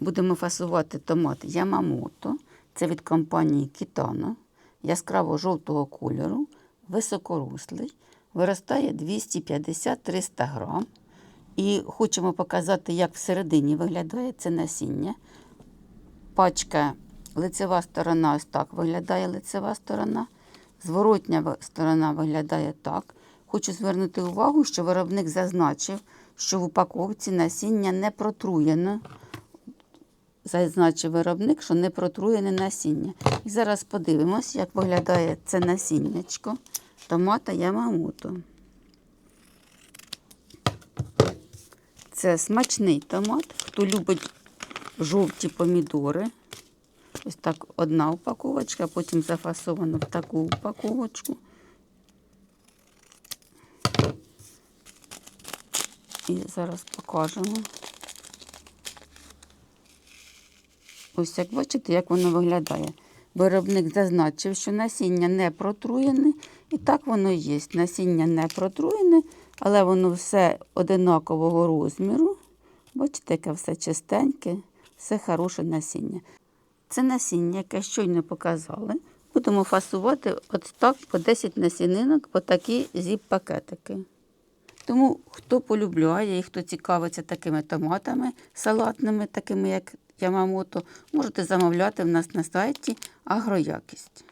Будемо фасувати томат Ямамото. Це від компанії Кітано. Яскраво жовтого кольору, високоруслий, виростає 250-300 грам. І хочемо показати, як всередині виглядає це насіння. Пачка, лицева сторона ось так виглядає лицева сторона. Зворотня сторона виглядає так. Хочу звернути увагу, що виробник зазначив, що в упаковці насіння не протруєно. Зазначив виробник, що не протруєне насіння. І зараз подивимось, як виглядає це насіннячко томата Ямамото. Це смачний томат. Хто любить жовті помідори. Ось так одна упаковочка, потім зафасовано в таку упаковочку. І зараз покажемо. Ось як бачите, як воно виглядає. Виробник зазначив, що насіння не протруєне, і так воно є. Насіння не протруєне, але воно все одинакового розміру. Бачите, яке все чистеньке, все хороше насіння. Це насіння, яке щойно показали. Будемо фасувати от так по 10 насінинок, по такі зіп-пакетики. Тому хто полюбляє і хто цікавиться такими томатами салатними, такими як Ямамото, можете замовляти в нас на сайті Агроякість.